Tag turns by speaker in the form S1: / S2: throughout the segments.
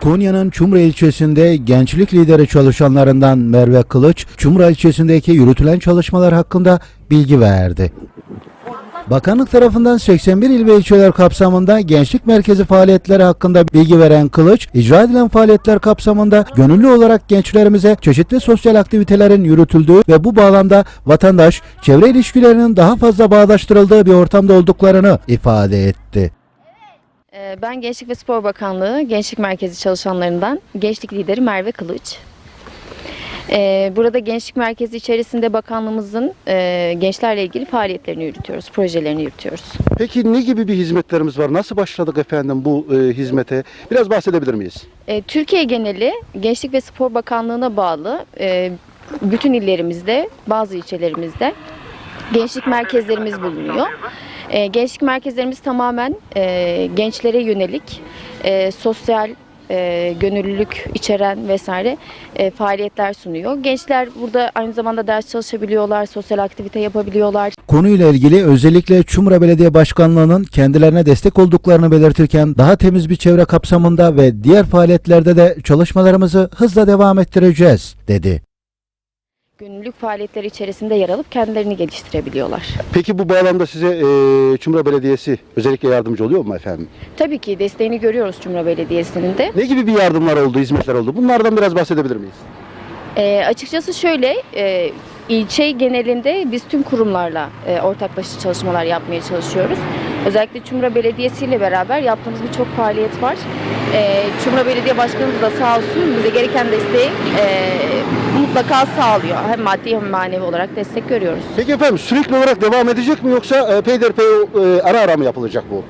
S1: Konya'nın Çumra ilçesinde gençlik lideri çalışanlarından Merve Kılıç, Çumra ilçesindeki yürütülen çalışmalar hakkında bilgi verdi. Bakanlık tarafından 81 il ve ilçeler kapsamında gençlik merkezi faaliyetleri hakkında bilgi veren Kılıç, icra edilen faaliyetler kapsamında gönüllü olarak gençlerimize çeşitli sosyal aktivitelerin yürütüldüğü ve bu bağlamda vatandaş, çevre ilişkilerinin daha fazla bağdaştırıldığı bir ortamda olduklarını ifade etti.
S2: Ee, Ben Gençlik ve Spor Bakanlığı Gençlik Merkezi çalışanlarından gençlik lideri Merve Kılıç. Ee, Burada Gençlik Merkezi içerisinde bakanlığımızın e, gençlerle ilgili faaliyetlerini yürütüyoruz, projelerini yürütüyoruz.
S3: Peki ne gibi bir hizmetlerimiz var? Nasıl başladık efendim bu e, hizmete? Biraz bahsedebilir miyiz?
S2: Ee, Türkiye geneli Gençlik ve Spor Bakanlığı'na bağlı e, bütün illerimizde, bazı ilçelerimizde gençlik merkezlerimiz bulunuyor. Ee, Gençlik merkezlerimiz tamamen e, gençlere yönelik e, sosyal e, gönüllülük içeren vesaire e, faaliyetler sunuyor. Gençler burada aynı zamanda ders çalışabiliyorlar, sosyal aktivite yapabiliyorlar.
S1: Konuyla ilgili özellikle Çumra Belediye Başkanlığı'nın kendilerine destek olduklarını belirtirken daha temiz bir çevre kapsamında ve diğer faaliyetlerde de çalışmalarımızı hızla devam ettireceğiz dedi.
S2: Gönüllülük faaliyetleri içerisinde yer alıp kendilerini geliştirebiliyorlar.
S3: Peki bu bağlamda size e, Çumra Belediyesi özellikle yardımcı oluyor mu efendim?
S2: Tabii ki desteğini görüyoruz Cumhuriyet Belediyesi'nin de.
S3: Ne gibi bir yardımlar oldu, hizmetler oldu? Bunlardan biraz bahsedebilir miyiz?
S2: E, açıkçası şöyle, e, ilçe genelinde biz tüm kurumlarla e, ortaklaşa çalışmalar yapmaya çalışıyoruz. Özellikle Çumra Belediyesi ile beraber yaptığımız birçok faaliyet var. E, Çumra Belediye Başkanımız da sağ olsun bize gereken desteği e, mutlaka sağlıyor. Hem maddi hem manevi olarak destek görüyoruz.
S3: Peki efendim sürekli olarak devam edecek mi yoksa e, peyderpey e, ara ara mı yapılacak bu?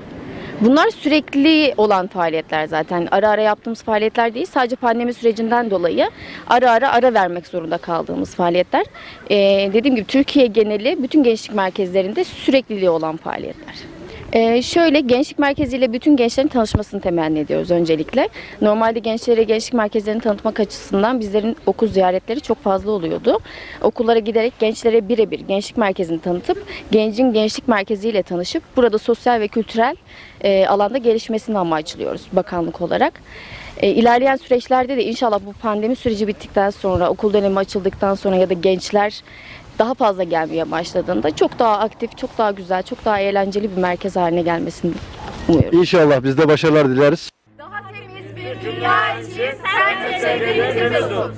S2: Bunlar sürekli olan faaliyetler zaten. Ara ara yaptığımız faaliyetler değil. Sadece pandemi sürecinden dolayı ara ara ara vermek zorunda kaldığımız faaliyetler. Ee, dediğim gibi Türkiye geneli bütün gençlik merkezlerinde sürekliliği olan faaliyetler. Ee, şöyle gençlik merkeziyle bütün gençlerin tanışmasını temenni ediyoruz öncelikle. Normalde gençlere gençlik merkezlerini tanıtmak açısından bizlerin okul ziyaretleri çok fazla oluyordu. Okullara giderek gençlere birebir gençlik merkezini tanıtıp gencin gençlik merkeziyle tanışıp burada sosyal ve kültürel e, alanda gelişmesini amaçlıyoruz bakanlık olarak. E, ilerleyen süreçlerde de inşallah bu pandemi süreci bittikten sonra, okul dönemi açıldıktan sonra ya da gençler daha fazla gelmeye başladığında çok daha aktif, çok daha güzel, çok daha eğlenceli bir merkez haline gelmesini umuyorum.
S3: İnşallah biz de başarılar dileriz.
S4: Daha temiz bir dünya için sen de çevreni temiz tut.